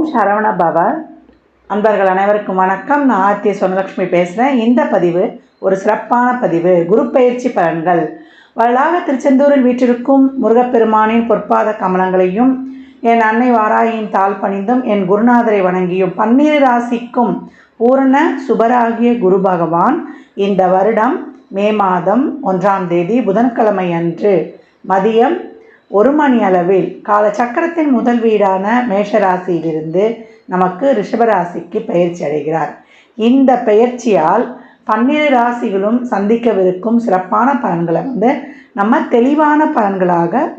ஓம் சரவண பவ. அன்பர்கள் அனைவருக்கும் வணக்கம். நான் ஆர்த்திய சொன்னலக்ஷ்மி பேசுகிறேன் இந்த பதிவு ஒரு சிறப்பான பதிவு. குரு பயிற்சி பலன்கள். வரலாக திருச்செந்தூரில் வீற்றிருக்கும் முருகப்பெருமானின் பொற்பாத கமலங்களையும் என் அன்னை வாராயின் தாள் பணிந்தும் என் குருநாதரை வணங்கியும் பன்னிரு ராசிக்கும் பூரண சுபராகிய குரு பகவான் இந்த வருடம் மே மாதம் ஒன்றாம் தேதி புதன்கிழமை அன்று மதியம் ஒரு மணி அளவில் கால சக்கரத்தின் முதல் வீடான மேஷராசியிலிருந்து நமக்கு ரிஷபராசிக்கு பயிற்சி அடைகிறார். இந்த பெயர்ச்சியால் பன்னிரு ராசிகளும் சந்திக்கவிருக்கும் சிறப்பான பலன்களை வந்து நம்ம தெளிவான பலன்களாக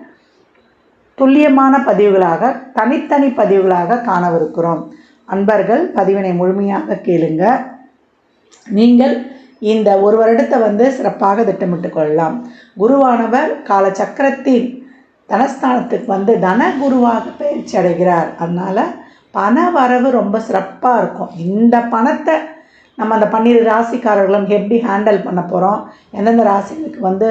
துல்லியமான பதிவுகளாக தனித்தனி பதிவுகளாக காணவிருக்கிறோம். அன்பர்கள் பதிவினை முழுமையாக கேளுங்க. நீங்கள் இந்த ஒரு வருடத்தை வந்து சிறப்பாக திட்டமிட்டு கொள்ளலாம். குருவானவர் கால சக்கரத்தின் தனஸ்தானத்துக்கு வந்து தன குருவாக பயிற்சி அடைகிறார். அதனால் பண வரவு ரொம்ப சிறப்பாக இருக்கும். இந்த பணத்தை நம்ம அந்த பன்னிரு ராசிக்காரர்களும் எப்படி ஹேண்டில் பண்ண போகிறோம் எந்தெந்த ராசிகளுக்கு வந்து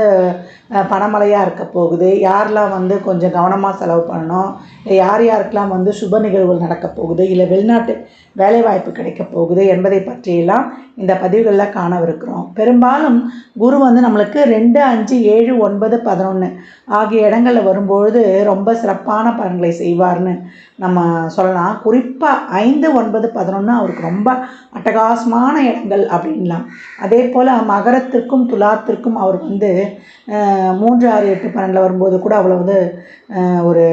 பணமழையாக இருக்க போகுது? யாரெலாம் வந்து கொஞ்சம் கவனமாக செலவு பண்ணணும்? இல்லை யார் யாருக்கெல்லாம் வந்து சுப நிகழ்வுகள் நடக்க போகுது? இல்லை வெளிநாட்டு வேலைவாய்ப்பு கிடைக்க போகுது என்பதை பற்றியெல்லாம் இந்த பதிவுகளில் காணவிருக்கிறோம். பெரும்பாலும் குரு வந்து நம்மளுக்கு ரெண்டு அஞ்சு ஏழு ஒன்பது பதினொன்று ஆகிய இடங்களில் வரும்பொழுது ரொம்ப சிறப்பான பலன்களை செய்வார்னு நம்ம சொல்லலாம். குறிப்பாக ஐந்து ஒன்பது பதினொன்று அவருக்கு ரொம்ப அட்டகாசமான இடங்கள் அப்படின்லாம். அதே போல் மகரத்திற்கும் துலாத்திற்கும் அவர் வந்து மூன்று ஆறு எட்டு பன்னெண்டில் வரும்போது கூட அவ்வளோ வந்து ஒரு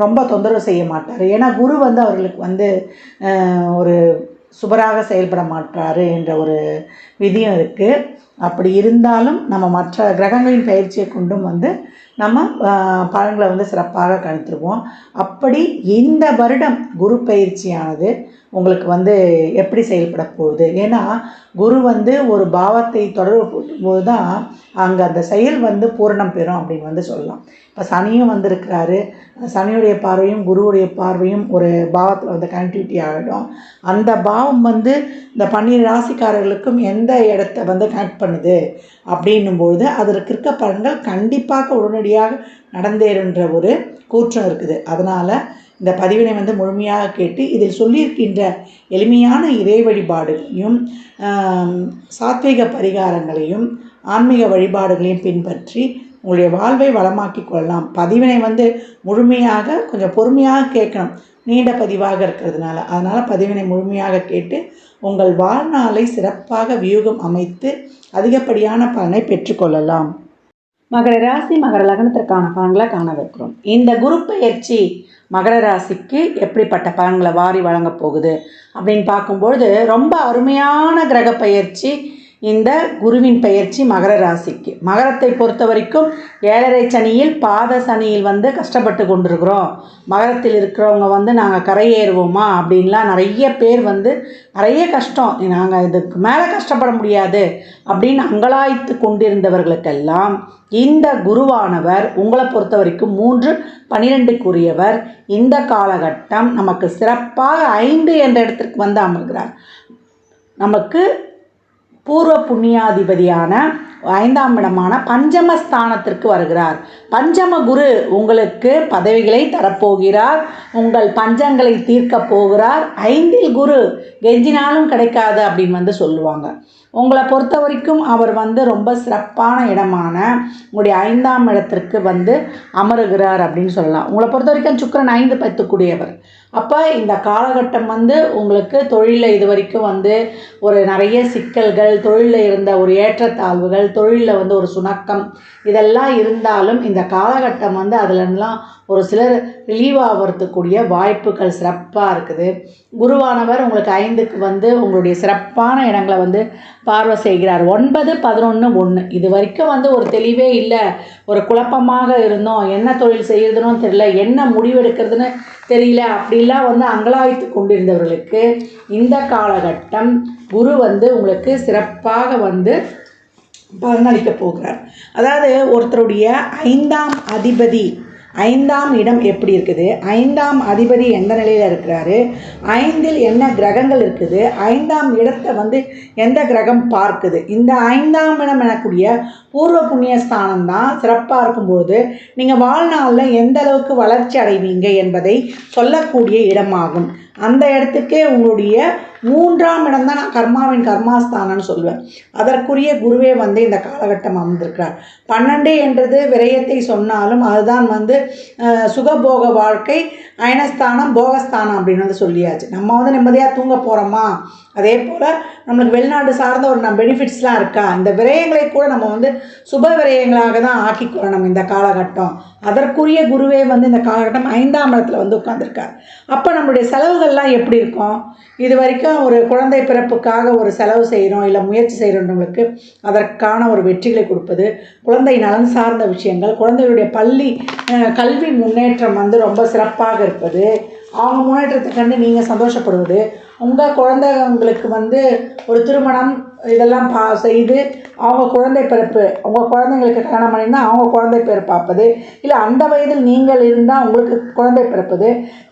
ரொம்ப தொந்தரவு செய்ய மாட்டார். ஏன்னா குரு வந்து அவர்களுக்கு வந்து ஒரு சுபராக செயல்பட மாட்டார் என்ற ஒரு விதியும் இருக்குது அப்படி இருந்தாலும் நம்ம மற்ற கிரகங்களின் பயிற்சியை கொண்டும் வந்து நம்ம பலன்களை வந்து சிறப்பாக கணித்துருவோம். அப்படி இந்த வருடம் குரு பயிற்சியானது உங்களுக்கு வந்து எப்படி செயல்பட போகுது? ஏன்னா குரு வந்து ஒரு பாவத்தை தொடர்பு போது தான் அங்கே அந்த செயல் வந்து பூரணம் பெறும் அப்படின்னு வந்து சொல்லலாம். இப்போ சனியும் வந்திருக்கிறாரு. சனியுடைய பார்வையும் குருவுடைய பார்வையும் ஒரு பாவத்தில் வந்து கனெக்டிவிட்டி ஆகிடும் அந்த பாவம் வந்து இந்த பன்னீர் ராசிக்காரர்களுக்கும் எந்த இடத்த வந்து கனெக்ட் பண்ணுது? அப்படின்னும்பொழுது அதற்கு இருக்க பலன்கள் கண்டிப்பாக உடனடியாக நடந்தேறுன்ற ஒரு கூற்றம் இருக்குது. அதனால் இந்த பதிவினை வந்து முழுமையாக கேட்டு இதில் சொல்லியிருக்கின்ற எளிமையான இறை வழிபாடுகளையும் ஆம், சாத்வீக பரிகாரங்களையும் ஆன்மீக வழிபாடுகளையும் பின்பற்றி உங்களுடைய வாழ்வை வளமாக்கி கொள்ளலாம். பதிவினை வந்து முழுமையாக கொஞ்சம் பொறுமையாக கேட்கணும். நீண்ட பதிவாக இருக்கிறதுனால. அதனால் பதிவினை முழுமையாக கேட்டு உங்கள் வாழ்நாளை சிறப்பாக வியூகம் அமைத்து அதிகப்படியான பலனை பெற்றுக்கொள்ளலாம் மகர ராசி மகர லக்னத்திற்கான பலன்களை காணவிருக்கிறோம். இந்த குரு பயிற்சி மகர ராசிக்கு எப்படிப்பட்ட பலன்களை வாரி வழங்கப் போகுது அப்படின்னு பார்க்கும்பொழுது ரொம்ப அருமையான கிரக பயிற்சி இந்த குருவின் பெயர்ச்சி மகர ராசிக்கு. மகரத்தை பொறுத்த வரைக்கும் ஏழரை சனியில் பாத சனியில் வந்து கஷ்டப்பட்டு கொண்டிருக்கிறோம். மகரத்தில் இருக்கிறவங்க வந்து நாங்கள் கரையேறுவோமா அப்படின்லாம் நிறைய பேர் வந்து நிறைய கஷ்டம். நாங்கள் இதுக்கு மேலே கஷ்டப்பட முடியாது அப்படின்னு அங்கலாய்த்து கொண்டிருந்தவர்களுக்கெல்லாம் இந்த குருவானவர் உங்களை பொறுத்த வரைக்கும் மூன்று பன்னிரெண்டுக்குரியவர் இந்த காலகட்டம் நமக்கு சிறப்பாக ஐந்து என்ற இடத்திற்கு வந்து அமர்கிறார். நமக்கு பூர்வ புண்ணியாதிபதியான ஐந்தாம் இடமான பஞ்சமஸ்தானத்திற்கு வருகிறார். பஞ்சம குரு உங்களுக்கு பதவிகளை தரப்போகிறார். உங்கள் பஞ்சங்களை தீர்க்கப் போகிறார். ஐந்தில் குரு கெஞ்சினாலும் கிடைக்காது அப்படின்னு வந்து சொல்லுவாங்க. உங்களை பொறுத்த வரைக்கும் அவர் வந்து ரொம்ப சிறப்பான இடமான உங்களுடைய ஐந்தாம் இடத்திற்கு வந்து அமருகிறார் அப்படின்னு சொல்லலாம். உங்களை பொறுத்த வரைக்கும் சுக்கிரன் ஐந்து பத்துக்குடையவர் அப்போ இந்த காலகட்டம் வந்து உங்களுக்கு தொழிலில் இது வரைக்கும் வந்து ஒரு நிறைய சிக்கல்கள் தொழிலில் இருந்த ஒரு ஏற்றத்தாழ்வுகள் தொழிலில் வந்து ஒரு சுணக்கம் இதெல்லாம் இருந்தாலும் இந்த காலகட்டம் வந்து அதுலலாம் ஒரு சிலர் ரிலீவ் ஆகிறதுக்கூடிய வாய்ப்புகள் சிறப்பாக இருக்குது. குருவானவர் உங்களுக்கு ஐந்துக்கு வந்து உங்களுடைய சிறப்பான இடங்களை வந்து பார்வை செய்கிறார். ஒன்பது பதினொன்று ஒன்று இது வரைக்கும் வந்து ஒரு தெளிவே இல்லை. ஒரு குழப்பமாக இருந்தோம். என்ன தொழில் செய்யறதுன்னு தெரியல. என்ன முடிவெடுக்கிறதுன்னு தெரியல. அப்படி அப்படிலாம் வந்து அங்கலாய்த்து கொண்டிருந்தவர்களுக்கு இந்த காலகட்டம் குரு வந்து உங்களுக்கு சிறப்பாக வந்து பலனளிக்க போகிறார். அதாவது ஒருத்தருடைய ஐந்தாம் அதிபதி ஐந்தாம் இடம் எப்படி இருக்குது? ஐந்தாம் அதிபதி எந்த நிலையில் இருக்கிறாரு? ஐந்தில் என்ன கிரகங்கள் இருக்குது? ஐந்தாம் இடத்தை வந்து எந்த கிரகம் பார்க்குது? இந்த ஐந்தாம் இடம் எனக்கூடிய பூர்வ புண்ணிய ஸ்தானம் தான் சிறப்பாக இருக்கும்பொழுது நீங்கள் வாழ்நாளில் எந்த அளவுக்கு வளர்ச்சி அடைவீங்க என்பதை சொல்லக்கூடிய இடமாகும். அந்த இடத்துக்கே உங்களுடைய மூன்றாம் இடம் தான் நான் கர்மாவின் கர்மாஸ்தானம்னு சொல்லுவேன் அதற்குரிய குருவே வந்து இந்த காலகட்டம் அமர்ந்திருக்கிறார். பன்னெண்டு என்றது விரயத்தை சொன்னாலும் அதுதான் வந்து சுகபோக வாழ்க்கை அயனஸ்தானம் போகஸ்தானம் அப்படின்னு வந்து சொல்லியாச்சு. நம்ம வந்து நிம்மதியாக தூங்க போகிறோமா அதே போல் நம்மளுக்கு வெளிநாடு சார்ந்த ஒரு நம்ம பெனிஃபிட்ஸ்லாம் இருக்கா? இந்த விரயங்களை கூட நம்ம வந்து சுப விரயங்களாக தான் ஆக்கிக்கொள்ளணும் இந்த காலகட்டம். அதற்குரிய குருவே வந்து இந்த காலகட்டம் ஐந்தாம் இடத்துல வந்து உட்காந்துருக்கார் அப்போ நம்மளுடைய செலவுகள்லாம் எப்படி இருக்கும்? இது வரைக்கும் ஒரு குழந்தை பிறப்புக்காக ஒரு செலவு செய்கிறோம் இல்லை முயற்சி செய்கிறவங்களுக்கு அதற்கான ஒரு வெற்றிகளை கொடுப்பது குழந்தை நலன் சார்ந்த விஷயங்கள் குழந்தைகளுடைய பள்ளி கல்வி முன்னேற்றம் வந்து ரொம்ப சிறப்பாக இருப்பது அவங்க முன்னேற்றத்தை கண்டு நீங்கள் சந்தோஷப்படுவது உங்கள் குழந்தைங்களுக்கு வந்து ஒரு திருமணம் இதெல்லாம் பா செய்து அவங்க குழந்தை பிறப்பு உங்கள் குழந்தைங்களுக்கு கல்யாணம் பண்ணியிருந்தால் அவங்க குழந்தை பேர் பார்ப்பது இல்லை அந்த வயதில் நீங்கள் இருந்தால் உங்களுக்கு குழந்தை பிறப்பது.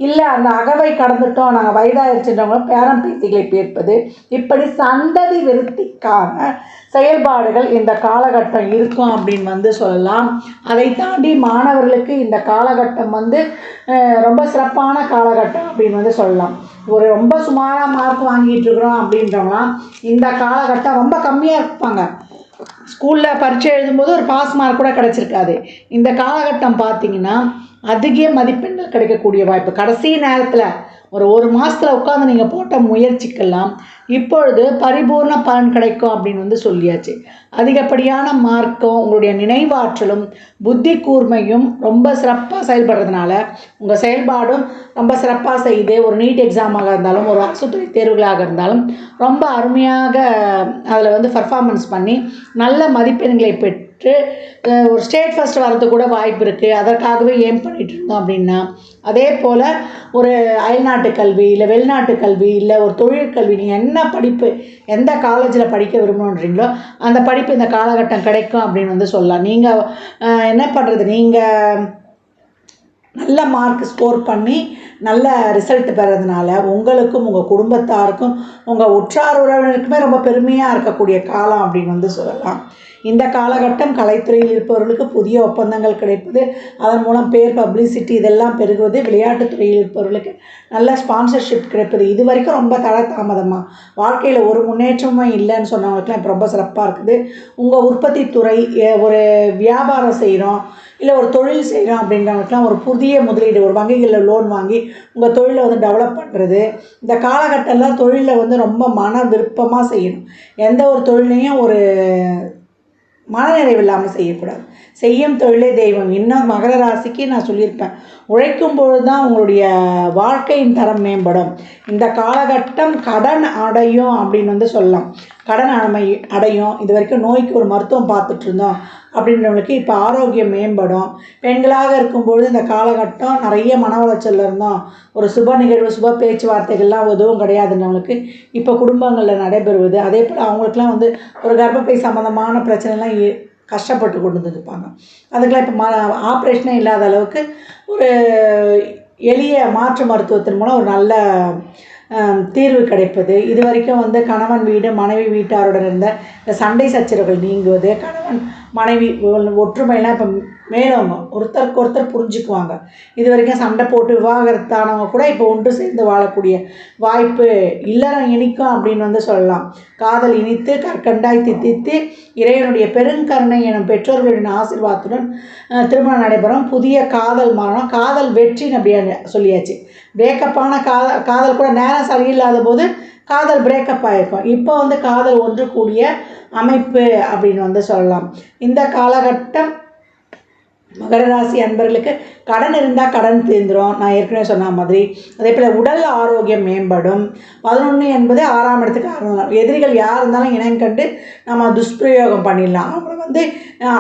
இல்லை அந்த அகவை கடந்துட்டோம் நாங்கள் வயதாகிடுச்சுன்றவங்க பேரம் பேத்திகளை பேர்ப்பது. இப்படி சந்ததி விருத்திக்கான செயல்பாடுகள் இந்த காலகட்டம் இருக்கும் அப்படின்னு வந்து சொல்லலாம். அதை தாண்டி மாணவர்களுக்கு இந்த காலகட்டம் வந்து ரொம்ப சிறப்பான காலகட்டம் அப்படின்னு வந்து சொல்லலாம். ஒரு ரொம்ப சுமாராக மார்க் வாங்கிட்டு இருக்கிறோம் அப்படின்றவங்களாம் இந்த காலகட்டம் ரொம்ப கம்மியாக இருப்பாங்க. ஸ்கூலில் பரீட்சை எழுதும்போது ஒரு பாஸ் மார்க் கூட கிடச்சிருக்காது. இந்த காலகட்டம் பார்த்தீங்கன்னா அதிக மதிப்பெண்கள் கிடைக்கக்கூடிய வாய்ப்பு. கடைசி நேரத்தில் ஒரு ஒரு மாதத்தில் உட்காந்து நீங்கள் போட்ட முயற்சிக்கெல்லாம் இப்பொழுது பரிபூர்ண பலன் கிடைக்கும் அப்படின்னு வந்து சொல்லியாச்சு. அதிகப்படியான மார்க்கும் உங்களுடைய நினைவாற்றலும் புத்தி கூர்மையும் ரொம்ப சிறப்பாக செயல்படுறதுனால உங்கள் செயல்பாடும் ரொம்ப சிறப்பாக செய்து ஒரு நீட் எக்ஸாமாக இருந்தாலும் ஒரு அரசுத்துறை தேர்வுகளாக இருந்தாலும் ரொம்ப அருமையாக அதில் வந்து பர்ஃபார்மன்ஸ் பண்ணி நல்ல மதிப்பெண்களை பெற்று அஹ், ஒரு ஸ்டேட் ஃபஸ்ட் வரதுக்கு கூட வாய்ப்பு இருக்குது அதற்காகவே ஏம் பண்ணிகிட்டு இருந்தோம் அப்படின்னா அதே போல் ஒரு அயல்நாட்டு கல்வி இல்லை வெளிநாட்டு கல்வி இல்லை ஒரு தொழிற்கல்வி நீங்கள் என்ன படிப்பு எந்த காலேஜில் படிக்க விரும்பணுன்றீங்களோ அந்த படிப்பு இந்த காலகட்டம் கிடைக்கும் அப்படின்னு வந்து சொல்லலாம். நீங்கள் என்ன பண்ணுறது நீங்கள் நல்ல மார்க் ஸ்கோர் பண்ணி நல்ல ரிசல்ட் பெறதுனால உங்களுக்கும் உங்கள் குடும்பத்தாருக்கும் உங்கள் உற்றார் உறவினருக்குமே ரொம்ப பெருமையாக இருக்கக்கூடிய காலம் அப்படின்னு வந்து சொல்லலாம். இந்த காலகட்டம் கலைத்துறையில் இருப்பவர்களுக்கு புதிய ஒப்பந்தங்கள் கிடைப்பது அதன் மூலம் பேர் பப்ளிசிட்டி இதெல்லாம் பெருகுவது விளையாட்டுத் துறையில் இருப்பவர்களுக்கு நல்ல ஸ்பான்சர்ஷிப் கிடைப்பது. இது வரைக்கும் ரொம்ப தட தாமதமாக வாழ்க்கையில் ஒரு முன்னேற்றமும் இல்லைன்னு சொன்னவங்களுக்குலாம் இப்போ ரொம்ப சிறப்பாக இருக்குது. உங்கள் உற்பத்தி துறை ஒரு வியாபாரம் செய்கிறோம் இல்லை ஒரு தொழில் செய்கிறோம் அப்படின்றவங்களுக்குலாம் ஒரு புதிய முதலீடு ஒரு வங்கிகளில் லோன் வாங்கி உங்கள் தொழிலை வந்து டெவலப் பண்ணுறது இந்த காலகட்டம்லாம் தொழிலில் வந்து ரொம்ப மன விருப்பமாக செய்யணும். எந்த ஒரு தொழிலையும் ஒரு மனநிறைவு இல்லாமல் செய்யக்கூடாது. செய்யும் தொழிலே தெய்வம். இன்னும் மகர ராசிக்கு நான் சொல்லியிருப்பேன். உழைக்கும் பொழுது தான் உங்களுடைய வாழ்க்கையின் தரம் மேம்படும். இந்த காலகட்டம் கடன் அடையும் அப்படின்னு வந்து சொல்லலாம். கடன் அடமை அடையும். இது வரைக்கும் நோய்க்கு ஒரு மருத்துவம் பார்த்துட்டு இருந்தோம் அப்படின்றவங்களுக்கு இப்போ ஆரோக்கியம் மேம்படும். பெண்களாக இருக்கும்பொழுது இந்த காலகட்டம் நிறைய மன உளைச்சலில் இருந்தோம். ஒரு சுப நிகழ்வு சுப பேச்சுவார்த்தைகள்லாம் எதுவும் கிடையாதுன்றவங்களுக்கு இப்போ குடும்பங்களில் நடைபெறுவது. அதே போல் அவங்களுக்குலாம் வந்து ஒரு கர்ப்பப்பை சம்மந்தமான பிரச்சனைலாம் இ- கஷ்டப்பட்டு கொண்டு வந்துருப்பாங்க. அதுக்கெலாம் இப்போ ம ஆப்ரேஷனே இல்லாத அளவுக்கு ஒரு எளிய மாற்று மருத்துவத்தின் மூலம் ஒரு நல்ல தீர்வு கிடைப்பது. இது வரைக்கும் வந்து கணவன் வீடு மனைவி வீட்டாருடன் இருந்த இந்த சண்டை சச்சரவுகள் நீங்குவது கணவன் மனைவி ஒற்றுமையெல்லாம் இப்போ மேலோங்கும் ஒருத்தருக்கு ஒருத்தர் புரிஞ்சுக்குவாங்க. இது வரைக்கும் சண்டை போட்டு விவாகரத்தானவங்க கூட இப்போ ஒன்று சேர்ந்து வாழக்கூடிய வாய்ப்பு இல்லறம் இனிக்கும் அப்படின்னு வந்து சொல்லலாம். காதல் இனித்து கற்கண்டாய் தித்தித்து இறைவனுடைய பெருங்கருணை எனும் பெற்றோர்களின் ஆசிர்வாதத்துடன் திருமணம் நடைபெறும். புதிய காதல் மரணம் காதல் வெற்றின்னு அப்படியே சொல்லியாச்சு. பிரேக்கப்பான காதல் காதல் கூட நேரம் சரியில்லாத போது காதல் பிரேக்கப் ஆகிருக்கும் இப்போ வந்து காதல் ஒன்று கூடிய அமைப்பு அப்படின்னு வந்து சொல்லலாம். இந்த காலகட்டம் மகர ராசி அன்பர்களுக்கு கடன் இருந்தால் கடன் தீர்ந்துரும் நான் ஏற்கனவே சொன்ன மாதிரி. அதே போல் உடல் ஆரோக்கியம் மேம்படும். பதினொன்று என்பது ஆறாம் இடத்துக்கு ஆரம்பம். எதிரிகள் யார் இருந்தாலும் இனம் கண்டு நம்ம துஷ்பிரயோகம் பண்ணிடலாம். அவங்கள வந்து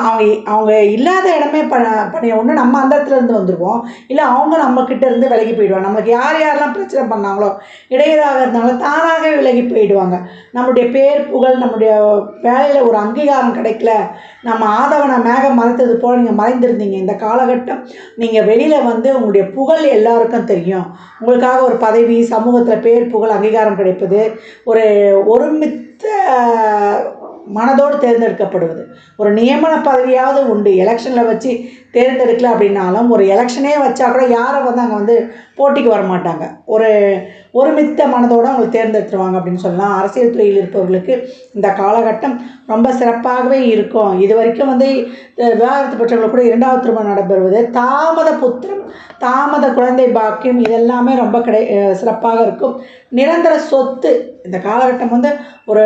அவங்க அவங்க இல்லாத இடமே ப பண்ணி ஒன்று நம்ம அந்த இடத்துல இருந்து வந்துடுவோம் இல்லை அவங்க நம்மக்கிட்ட இருந்து விலகி போயிடுவாங்க. நமக்கு யார் யாரெல்லாம் பிரச்சனை பண்ணாங்களோ இடையூறாக இருந்தாங்களோ தானாகவே விலகி போயிடுவாங்க. நம்மளுடைய பேர் புகழ் நம்முடைய வேலையில் ஒரு அங்கீகாரம் கிடைக்கல. நம்ம ஆதவனை மேகம் மறைத்தது போல் நீங்கள் இருந்தீங்க இந்த காலகட்டம் நீங்கள் வெளியில் வந்து உங்களுடைய புகழ் எல்லாருக்கும் தெரியும். உங்களுக்காக ஒரு பதவி சமூகத்தில் பேர் புகழ் அங்கீகாரம் கிடைப்பது ஒரு ஒருமித்த மனதோடு தேர்ந்தெடுக்கப்படுவது. ஒரு நியமன பதவியாவது உண்டு. எலெக்ஷனில் வச்சு தேர்ந்தெடுக்கல அப்படின்னாலும் ஒரு எலெக்ஷனே வச்சா கூட யாரும் வந்து அங்கே வந்து போட்டிக்கு வர மாட்டாங்க ஒரு ஒருமித்த மனதோடு அவங்க தேர்ந்தெடுத்துருவாங்க அப்படின்னு சொல்லலாம். அரசியல் துறையில் இருப்பவர்களுக்கு இந்த காலகட்டம் ரொம்ப சிறப்பாகவே இருக்கும். இது வரைக்கும் வந்து விவாகரத்து பெற்றவங்களுக்கு கூட இரண்டாவது திருமணம் நடைபெறுவது தாமத புத்திரம் தாமத குழந்தை பாக்கியம் இதெல்லாமே ரொம்ப கிடை சிறப்பாக இருக்கும். நிரந்தர சொத்து இந்த காலகட்டம் வந்து ஒரு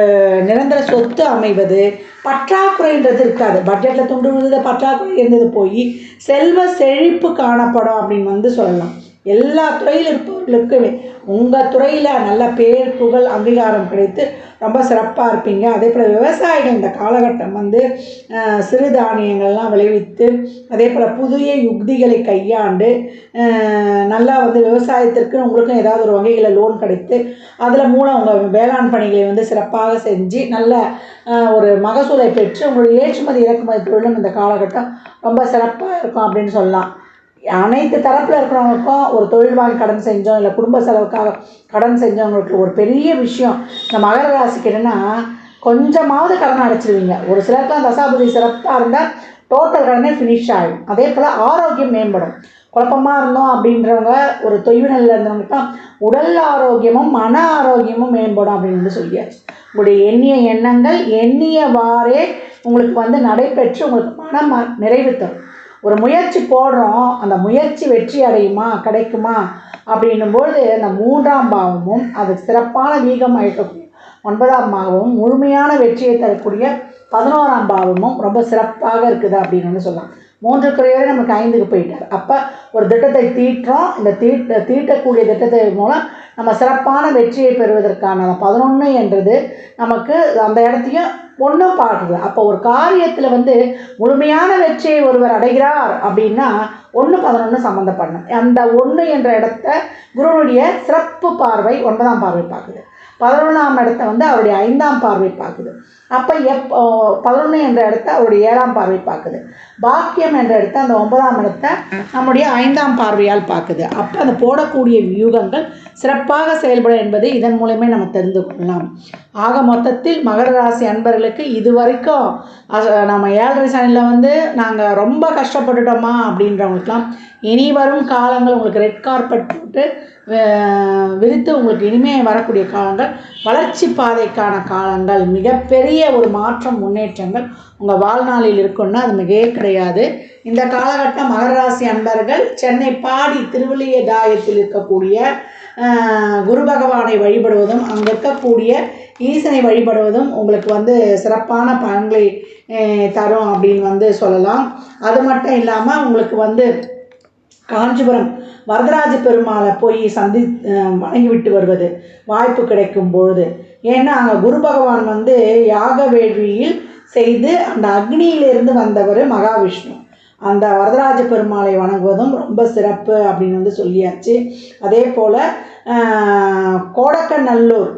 நிரந்தர சொத்து அமைவது பற்றாக்குறைன்றது இருக்காது. பட்ஜெட்டில் துண்டு விழுந்தது பற்றாக்குறை இருந்தது போய் செல்வ செழிப்பு காணப்படும் அப்படின்னு வந்து சொல்லலாம். எல்லா துறையில் இருப்பவர்களுக்குமே உங்கள் துறையில் நல்ல பேர் புகழ் அங்கீகாரம் கிடைத்து ரொம்ப சிறப்பாக இருப்பீங்க. அதே போல் விவசாயிகள் இந்த காலகட்டம் வந்து சிறுதானியங்கள்லாம் விளைவித்து அதே போல் புதிய யுக்திகளை கையாண்டு நல்லா வந்து விவசாயத்திற்கு உங்களுக்கும் ஏதாவது ஒரு வகையில் லோன் கிடைத்து அதில் மூலம் உங்கள் வேளாண் பணிகளை வந்து சிறப்பாக செஞ்சு நல்ல ஒரு மகசூலை பெற்று உங்களுடைய ஏற்றுமதி இறக்குமதி தொழிலும் இந்த காலகட்டம் ரொம்ப சிறப்பாக இருக்கும் அப்படின்னு சொல்லலாம். அனைத்து தரப்பில் இருக்கிறவங்களுக்கும் ஒரு தொழில் வாங்கி கடன் செஞ்சோம் இல்லை குடும்ப செலவுக்காக கடன் செஞ்சவங்களுக்கு ஒரு பெரிய விஷயம். இந்த மகர ராசிக்கு என்னென்னா கொஞ்சமாவது கடன் அடைச்சிருவீங்க. ஒரு சிலருக்குலாம் தசாபதி சிறப்பாக இருந்தால் டோட்டல் கடனே ஃபினிஷ் ஆகிடும் அதே போல் ஆரோக்கியம் மேம்படும். குழப்பமாக இருந்தோம் அப்படின்றவங்க ஒரு தொய்வு நிலையில் இருந்தவங்களுக்கும் உடல் ஆரோக்கியமும் மன ஆரோக்கியமும் மேம்படும் அப்படின்னு வந்து சொல்லியாச்சு. உங்களுடைய எண்ணிய எண்ணங்கள் எண்ணியவாறே உங்களுக்கு வந்து நடைபெற்று உங்களுக்கு மனம் ம- நிறைவு தரும். ஒரு முயற்சி போடுறோம் அந்த முயற்சி வெற்றி அடையுமா கிடைக்குமா? அப்படின்னும்போது அந்த மூன்றாம் பாவமும் அது சிறப்பான வீகம் அளிக்கக்கூடிய ஒன்பதாம் பாவமும் முழுமையான வெற்றியை தரக்கூடிய பதினோராம் பாவமும் ரொம்ப சிறப்பாக இருக்குது அப்படின்னு சொல்லலாம். மூன்று குறைவரை நமக்கு ஐந்துக்கு போயிட்டார் அப்போ ஒரு திட்டத்தை தீட்டுறோம். இந்த தீட்ட தீட்டக்கூடிய திட்டத்தை மூலம் நம்ம சிறப்பான வெற்றியை பெறுவதற்கான பதினொன்று என்றது நமக்கு அந்த இடத்தையும் ஒன்றும் பார்க்குது அப்போ ஒரு காரியத்தில் வந்து முழுமையான வெற்றியை ஒருவர் அடைகிறார் அப்படின்னா ஒன்று பதினொன்று சம்மந்தப்படணும் அந்த ஒன்று என்ற இடத்த குருனுடைய சிறப்பு பார்வை ஒன்பதாம் பார்வை பார்க்குது. பதினொன்றாம் இடத்த வந்து அவருடைய ஐந்தாம் பார்வை பார்க்குது. அப்போ எப் பதினொன்று என்ற இடத்த அவருடைய ஏழாம் பார்வை பார்க்குது. பாக்கியம் என்ற இடத்த அந்த ஒன்பதாம் இடத்த நம்முடைய ஐந்தாம் பார்வையால் பார்க்குது. அப்போ அந்த போடக்கூடிய வியூகங்கள் சிறப்பாக செயல்படும் என்பதை இதன் மூலமே நம்ம தெரிந்து கொள்ளலாம். ஆக மொத்தத்தில் மகர ராசி அன்பர்களுக்கு இது வரைக்கும் நம்ம ஏழரை சனியில் வந்து நாங்கள் ரொம்ப கஷ்டப்பட்டுட்டோமா அப்படின்றவங்களுக்குலாம் இனி வரும் காலங்கள் உங்களுக்கு ரெட் கார்பெட் போட்டு விரித்து உங்களுக்கு இனிமே வரக்கூடிய காலங்கள் வளர்ச்சி பாதைக்கான காலங்கள் மிகப்பெரிய ஒரு மாற்றம் முன்னேற்றங்கள் உங்கள் வாழ்நாளில் இருக்குன்னா அது மிகவே கிடையாது. இந்த காலகட்டம் மகர ராசி அன்பர்கள் சென்னை பாடி திருவள்ளியதாயத்தில் இருக்கக்கூடிய குரு பகவானை வழிபடுவதும் அங்கே இருக்கக்கூடிய ஈசனை வழிபடுவதும் உங்களுக்கு வந்து சிறப்பான பலன்களை தரும் அப்படின்னு வந்து சொல்லலாம். அது மட்டும் இல்லாமல் உங்களுக்கு வந்து காஞ்சிபுரம் வரதராஜ பெருமாளை போய் சந்தி வணங்கிவிட்டு வருவது வாய்ப்பு கிடைக்கும் பொழுது. ஏன்னா அங்கே குரு பகவான் வந்து யாக வேள்வியில் செய்து அந்த அக்னியிலிருந்து வந்தவர் மகாவிஷ்ணு. அந்த வரதராஜ பெருமாளை வணங்குவதும் ரொம்ப சிறப்பு அப்படின்னு வந்து சொல்லியாச்சு. அதே போல் கோடக்கநல்லூர்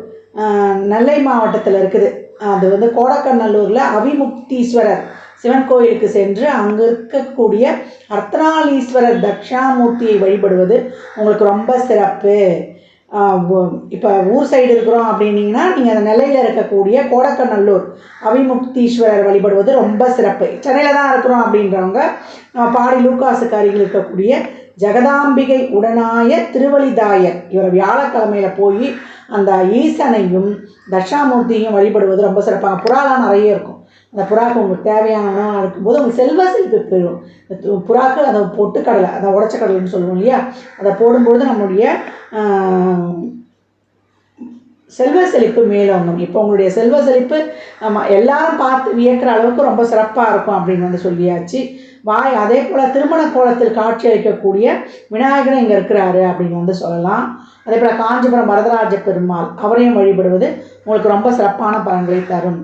நெல்லை மாவட்டத்தில் இருக்குது. அது வந்து கோடக்கநல்லூரில் அவிமுக்தீஸ்வரர் சிவன் கோயிலுக்கு சென்று அங்கே இருக்கக்கூடிய அர்த்தநாளீஸ்வரர் தட்சிணாமூர்த்தியை வழிபடுவது உங்களுக்கு ரொம்ப சிறப்பு. இப்போ ஊர் சைடு இருக்கிறோம் அப்படின்னீங்கன்னா நீங்கள் அந்த நிலையில் இருக்கக்கூடிய கோடக்கநல்லூர் அவிமுக்தீஸ்வரர் வழிபடுவது ரொம்ப சிறப்பு. சென்னையில் தான் இருக்கிறோம் அப்படின்றவங்க பாடி லூக்காசுக்கு அருகில் இருக்கக்கூடிய ஜெகதாம்பிகை உடனாய திருவழிதாயர் இவர் வியாழக்கிழமையில் போய் அந்த ஈசனையும் தட்சாமூர்த்தியும் வழிபடுவது ரொம்ப சிறப்பாக புறாலாம் நிறைய இருக்கும். அந்த புறாக்கு உங்களுக்கு தேவையான உணவாக இருக்கும்போது உங்களுக்கு செல்வ செல்வி பெறும். புறாக்கள் அதை அந்த பொட்டுக்கடலை அந்த உடச்ச கடலைன்னு சொல்லுவோம் இல்லையா? அதை போடும்பொழுது நம்மளுடைய செல்வ செழிப்பு மேலோங்கும் இப்போ உங்களுடைய செல்வ செழிப்பு ஆமாம் எல்லாரும் பார்த்து வியக்கிற அளவுக்கு ரொம்ப சிறப்பாக இருக்கும் அப்படின்னு வந்து சொல்லியாச்சு. வாய் அதே போல் திருமண கோலத்தில் காட்சி அளிக்கக்கூடிய விநாயகரும் இங்கே இருக்கிறாரு அப்படின்னு வந்து சொல்லலாம். அதே போல் காஞ்சிபுரம் வரதராஜ பெருமாள் அவரையும் வழிபடுவது உங்களுக்கு ரொம்ப சிறப்பான பலன்களை தரும்.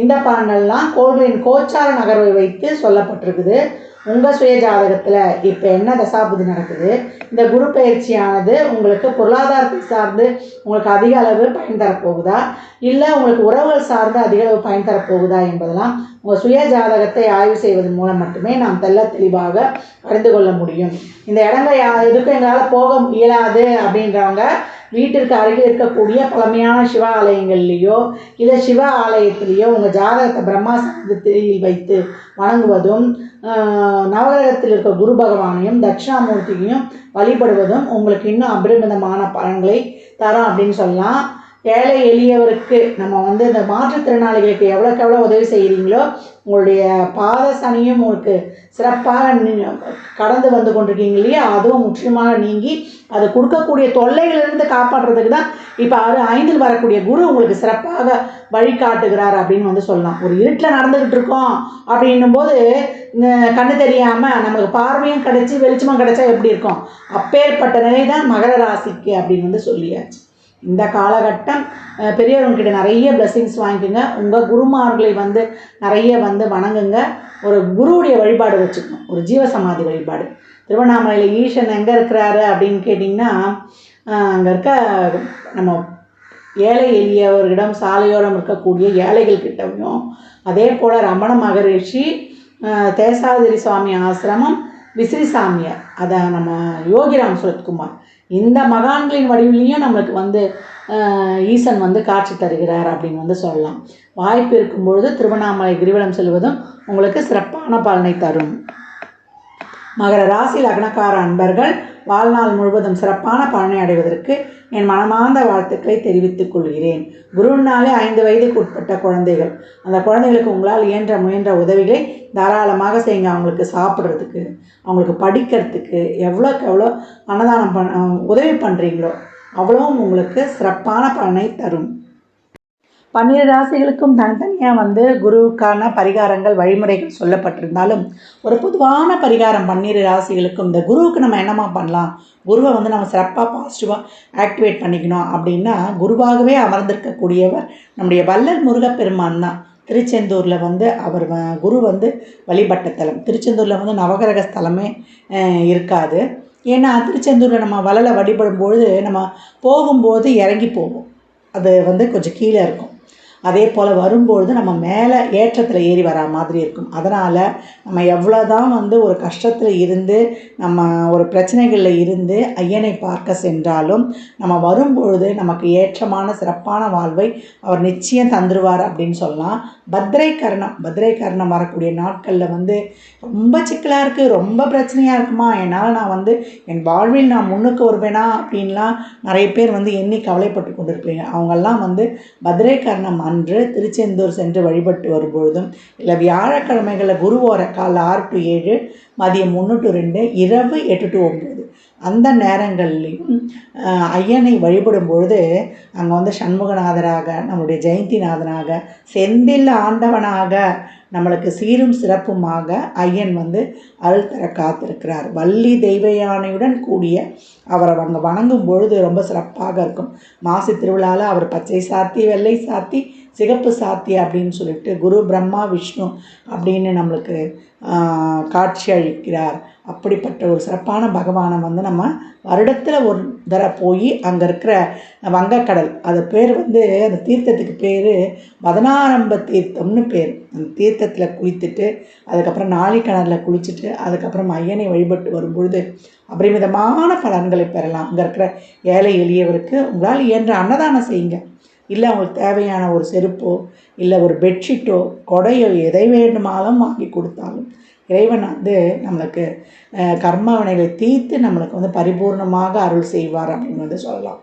இந்த பலன்கள்லாம் கோவிலின் கோச்சார நகர்வை வைத்து சொல்லப்பட்டிருக்குது. உங்கள் சுய ஜாதகத்தில் இப்போ என்ன தசாபுதி நடக்குது? இந்த குரு பயிற்சியானது உங்களுக்கு பொருளாதாரத்தை சார்ந்து உங்களுக்கு அதிக அளவு பயன் தரப்போகுதா? இல்லை உங்களுக்கு உறவுகள் சார்ந்து அதிக அளவு பயன் தரப்போகுதா என்பதெல்லாம் உங்கள் சுய ஜாதகத்தை ஆய்வு செய்வதன் மூலம் மட்டுமே நாம் தெல்ல தெளிவாக அறிந்து கொள்ள முடியும். இந்த இடங்கள் யா எதுக்கும் எங்களால் போக இயலாது அப்படின்றவங்க வீட்டிற்கு அருகே இருக்கக்கூடிய பழமையான சிவ ஆலயங்கள்லேயோ இல்லை சிவ ஆலயத்திலேயோ உங்கள் ஜாதகத்தை பிரம்மா சன்னதியில் வைத்து வணங்குவதும் நவகிரகத்தில் இருக்க குரு பகவானையும் தட்சிணாமூர்த்தியையும் வழிபடுவதும் உங்களுக்கு இன்னும் அபரிமிதமான பலன்களை தரும் அப்படின்னு சொல்லலாம். ஏழை எளியவருக்கு நம்ம வந்து இந்த மாற்றுத்திறனாளிகளுக்கு எவ்வளோக்கு எவ்வளோ உதவி செய்கிறீங்களோ உங்களுடைய பாத சனியும் உங்களுக்கு சிறப்பாக கடந்து வந்து கொண்டிருக்கீங்க இல்லையா? அதுவும் முற்றிலுமாக நீங்கி அது கொடுக்கக்கூடிய தொல்லைகளிலிருந்து காப்பாற்றுறதுக்கு தான் இப்போ ஆறு ஐந்தில் வரக்கூடிய குரு உங்களுக்கு சிறப்பாக வழிகாட்டுகிறார் அப்படின்னு வந்து சொல்லலாம். ஒரு இருட்டில் நடந்துக்கிட்டு இருக்கோம் அப்படின்னும் போது இந்த கண்ணு தெரியாமல் நமக்கு பார்வையும் கிடச்சி வெளிச்சமும் கிடைச்சா எப்படி இருக்கும்? அப்பேற்பட்ட நிலை தான் மகர ராசிக்கு அப்படின்னு வந்து சொல்லியாச்சு. இந்த காலகட்டம் பெரியவங்கக்கிட்ட நிறைய blessings வாங்கிக்கோங்க. உங்கள் குருமார்களை வந்து நிறைய வந்து வணங்குங்க. ஒரு குருவுடைய வழிபாடு வச்சுக்கணும் ஒரு ஜீவசமாதி வழிபாடு. திருவண்ணாமலையில் ஈசன் எங்கே இருக்கிறாரு அப்படின்னு கேட்டிங்கன்னா அங்கே இருக்க நம்ம ஏழை எளியவர்களிடம் சாலையோரம் இருக்கக்கூடிய ஏழைகள் கிட்டவும் அதே போல் ரமண மகரிஷி தேசாதிரி சுவாமி ஆசிரமம் விசிறி சாமியார் அதை நம்ம யோகிராம் சுரத்குமார் இந்த மகான்களின் வடிவிலையும் நம்மளுக்கு வந்து ஈசன் வந்து காட்சி தருகிறார் அப்படின்னு வந்து சொல்லலாம். வாய்ப்பு இருக்கும்பொழுது திருவண்ணாமலை கிரிவலம் செல்வதும் உங்களுக்கு சிறப்பான பலனை தரும். மகர ராசி லக்னக்கார அன்பர்கள் வாழ்நாள் முழுவதும் சிறப்பான பலனை அடைவதற்கு என் மனமார்ந்த வாழ்த்துக்களை தெரிவித்துக் கொள்கிறேன். குருவினாலே ஐந்து வயதுக்கு உட்பட்ட குழந்தைகள். அந்த குழந்தைகளுக்கு உங்களால் இயன்ற முயன்ற உதவிகளை தாராளமாக செய்யுங்க. அவங்களுக்கு சாப்பிட்றதுக்கு அவங்களுக்கு படிக்கிறதுக்கு எவ்வளோக்கு எவ்வளோ அன்னதானம் பண் உதவி பண்ணுறீங்களோ அவ்வளவும் உங்களுக்கு சிறப்பான பலனை தரும். பன்னிரு ராசிகளுக்கும் தனித்தனியாக வந்து குருவுக்கான பரிகாரங்கள் வழிமுறைகள் சொல்லப்பட்டிருந்தாலும் ஒரு பொதுவான பரிகாரம் பன்னிரு ராசிகளுக்கும் இந்த குருவுக்கு நம்ம என்னமா பண்ணலாம்? குருவை வந்து நம்ம சிறப்பாக பாசிட்டிவாக ஆக்டிவேட் பண்ணிக்கணும். அப்படின்னா குருவாகவே அமர்ந்திருக்கக்கூடியவர் நம்முடைய வல்லர் முருகப்பெருமான் தான். திருச்செந்தூரில் வந்து அவர் வ- குரு வந்து வழிபட்ட தலம். திருச்செந்தூரில் வந்து நவகிரக ஸ்தலமே இருக்காது. ஏன்னா திருச்செந்தூரில் நம்ம வள்ளலை வழிபடும் பொழுது நம்ம போகும்போது இறங்கி போவோம். அது வந்து கொஞ்சம் கீழே இருக்கும். அதே போல் வரும்பொழுது நம்ம மேலே ஏற்றத்தில் ஏறி வரா மாதிரி இருக்கும். அதனால் நம்ம எவ்வளோ தான் வந்து ஒரு கஷ்டத்தில் இருந்து நம்ம ஒரு பிரச்சனைகளில் இருந்து ஐயனை பார்க்க சென்றாலும் நம்ம வரும்பொழுது நமக்கு ஏற்றமான சிறப்பான வாழ்வை அவர் நிச்சயம் தந்துருவார் அப்படின்னு சொல்லலாம். பத்ரை பத்ரைகரணம் பத்ரை வரக்கூடிய நாட்களில் வந்து ரொம்ப சிக்கலாக இருக்குது ரொம்ப பிரச்சனையாக இருக்குமா? என்னால் நான் வந்து என் வாழ்வில் நான் முன்னுக்கு வருவேனா? அப்படின்லாம் நிறைய பேர் வந்து எண்ணி கவலைப்பட்டு கொண்டிருப்பீங்க. அவங்கெல்லாம் வந்து பத்ரை கர்ணம் அன்று திருச்செந்தூர் சென்று வழிபட்டு வரும்பொழுதும் இல்லை வியாழக்கிழமைகளில் குருவோர காலைல ஆறு டு ஏழு மதியம் ஒன்று டு ரெண்டு இரவு எட்டு டு ஒம்பது அந்த நேரங்கள்லையும் ஐயனை வழிபடும் பொழுது அங்கே வந்து சண்முகநாதராக நம்முடைய ஜெயந்திநாதனாக செந்தில் ஆண்டவனாக நம்மளுக்கு சீரும் சிறப்புமாக ஐயன் வந்து அருள் தர காத்திருக்கிறார். வள்ளி தெய்வ யானையுடன் கூடிய அவரை அங்கே வணங்கும் பொழுது ரொம்ப சிறப்பாக இருக்கும். மாசி திருவிழாவில் அவர் பச்சை சாத்தி வெள்ளை சாத்தி சிகப்பு சாத்தி அப்படின்னு சொல்லிட்டு குரு பிரம்மா விஷ்ணு அப்படின்னு நம்மளுக்கு காட்சி அளிக்கிறார். அப்படிப்பட்ட ஒரு சிறப்பான பகவானை வந்து நம்ம வருடத்தில் ஒரு தடவை போய் அங்கே இருக்கிற வங்கக்கடல் அது பேர் வந்து அந்த தீர்த்தத்துக்கு பேர் பதினாரம்ப தீர்த்தம்னு பேர். அந்த தீர்த்தத்தில் குளித்துட்டு அதுக்கப்புறம் நாளிக்கிணறுல குளிச்சுட்டு அதுக்கப்புறம் ஐயனை வழிபட்டு வரும்பொழுது அபரிமிதமான பலன்களை பெறலாம். அங்கே இருக்கிற ஏழை எளியவருக்கு உங்களால் இயன்ற அன்னதானம் செய்யுங்க. இல்லை அவங்களுக்கு தேவையான ஒரு செருப்போ இல்லை ஒரு பெட்ஷீட்டோ கொடையோ எதை வேண்டுமானாலும் வாங்கி கொடுத்தாலும் இறைவன் வந்து நம்மளுக்கு கர்ம வினைகளை தீர்த்து நம்மளுக்கு வந்து பரிபூர்ணமாக அருள் செய்வார் அப்படின்னு வந்து சொல்லலாம்.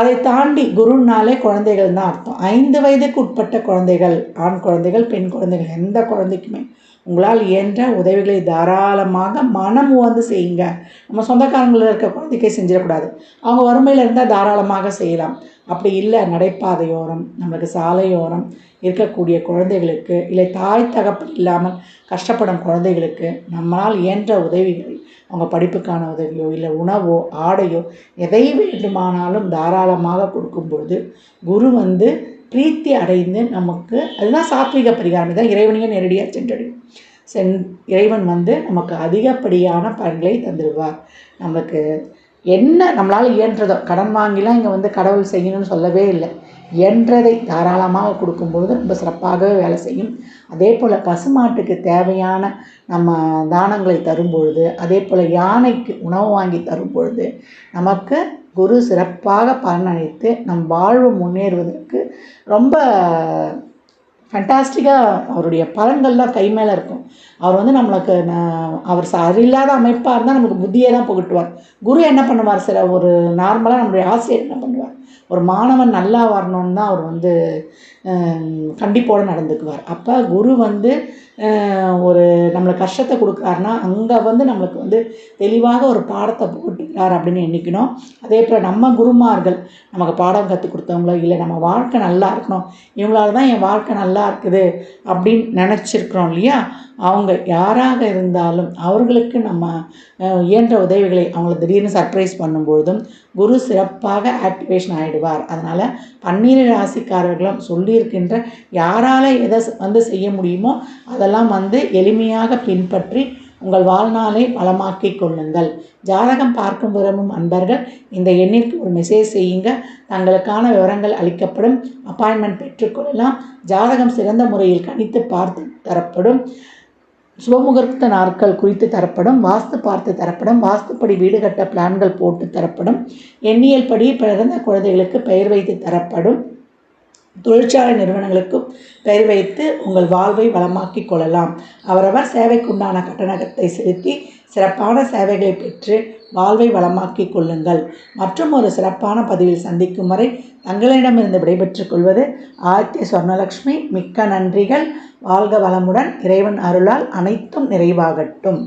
அதை தாண்டி குருன்னாலே குழந்தைகள் தான் அர்த்தம். ஐந்து வயதுக்கு உட்பட்ட குழந்தைகள் ஆண் குழந்தைகள் பெண் குழந்தைகள் எந்த குழந்தைக்குமே உங்களால் இயன்ற உதவிகளை தாராளமாக மனம் வந்து செய்யுங்க. நம்ம சொந்தக்காரங்களில் இருக்க குழந்தைக்கே செஞ்சிடக்கூடாது. அவங்க வறுமையில் இருந்தால் தாராளமாக செய்யலாம். அப்படி இல்லை நடைபாதையோரம் நம்மளுக்கு சாலையோரம் இருக்கக்கூடிய குழந்தைகளுக்கு இல்லை தாய் தகப்பல் இல்லாமல் கஷ்டப்படும் குழந்தைகளுக்கு நம்மளால் இயன்ற உதவிகள் அவங்க படிப்புக்கான உதவியோ இல்லை உணவோ ஆடையோ எதை வேண்டுமானாலும் தாராளமாக கொடுக்கும் பொழுது குரு வந்து பிரீத்தி அடைந்து நமக்கு அதுதான் சாத்விக பரிகாரம். தான் இறைவனையே நேரடியாக சென்றடையும். சென் இறைவன் வந்து நமக்கு அதிகப்படியான பலன்களை தந்துடுவார் நமக்கு என்ன நம்மளால் இயன்றதோ கடன் வாங்கிலாம் இங்கே வந்து கடவுள் செய்யணும்னு சொல்லவே இல்லை. இயன்றதை தாராளமாக கொடுக்கும்பொழுது ரொம்ப சிறப்பாகவே வேலை செய்யும். அதே போல் பசுமாட்டுக்கு தேவையான நம்ம தானங்களை தரும் பொழுது அதே போல் யானைக்கு உணவு வாங்கி தரும் பொழுது நமக்கு குரு சிறப்பாக பலனளித்து நம் வாழ்வு முன்னேறுவதற்கு ரொம்ப ஃபண்டாஸ்டிக்காக அவருடைய பலன்கள்லாம் கை மேலே இருக்கும். அவர் வந்து நம்மளுக்கு அவர் சரியில்லாத அமைப்பாக இருந்தால் நமக்கு புத்தியே தான் புகட்டுவார். குரு என்ன பண்ணுவார் சில ஒரு நார்மலாக நம்மளுடைய ஆசிரியர் என்ன பண்ணுவார்? ஒரு மாணவன் நல்லா வரணும்னு தான் அவர் வந்து கண்டிப்போடு நடந்துக்குவார். அப்போ குரு வந்து ஒரு நம்மளுக்கு கஷ்டத்தை கொடுக்குறாருன்னா அங்கே வந்து நம்மளுக்கு வந்து தெளிவாக ஒரு பாடத்தை போட்டுக்கிறார் அப்படின்னு எண்ணிக்கணும். அதே போல் நம்ம குருமார்கள் நமக்கு பாடம் கற்றுக் கொடுத்தவங்களோ இல்லை நம்ம வாழ்க்கை நல்லா இருக்கணும் இவங்களால தான் என் வாழ்க்கை நல்லா இருக்குது அப்படின்னு நினச்சிருக்கிறோம் இல்லையா? அவங்க யாராக இருந்தாலும் அவர்களுக்கு நம்ம இயன்ற உதவிகளை அவங்கள திடீர்னு சர்ப்ரைஸ் பண்ணும்பொழுதும் குரு சிறப்பாக ஆக்டிவேஷன் ஆகிடுவார் அதனால் பன்னீர் ராசிக்காரர்களும் சொல்லியிருக்கின்ற யாரால் எதை வந்து செய்ய முடியுமோ அதெல்லாம் வந்து எளிமையாக பின்பற்றி உங்கள் வாழ்நாளை வளமாக்கிக் கொள்ளுங்கள். ஜாதகம் பார்க்கும் விரும்பும் அன்பர்கள் இந்த எண்ணிற்கு ஒரு மெசேஜ் செய்யுங்க. தங்களுக்கான விவரங்கள் அளிக்கப்படும். அப்பாயின்மெண்ட் பெற்றுக்கொள்ளலாம் ஜாதகம் சிறந்த முறையில் கணித்து பார்த்து தரப்படும். சுபமுகூர்த்த நாட்கள் குறித்து தரப்படும் வாஸ்து பார்த்து தரப்படும் வாஸ்துப்படி வீடு கட்ட பிளான்கள் போட்டு தரப்படும் எண்ணியல் படி பிறந்த குழந்தைகளுக்கு பெயர் வைத்து தரப்படும் தொழிற்சாலை நிறுவனங்களுக்கும் பெயர் வைத்து உங்கள் வாழ்வை வளமாக்கிக் கொள்ளலாம். அவரவர் சேவைக்குண்டான கட்டணத்தை செலுத்தி சிறப்பான சேவைகளை பெற்று வாழ்வை வளமாக்கிக் கொள்ளுங்கள். மற்றும் ஒரு சிறப்பான பதிவில் சந்திக்கும் வரை தங்களிடமிருந்து விடைபெற்றுக் கொள்வது ஆதித்ய சொர்ணலக்ஷ்மி. மிக்க நன்றிகள். வாழ்க வளமுடன். இறைவன் அருளால் அனைத்தும் நிறைவாகட்டும்.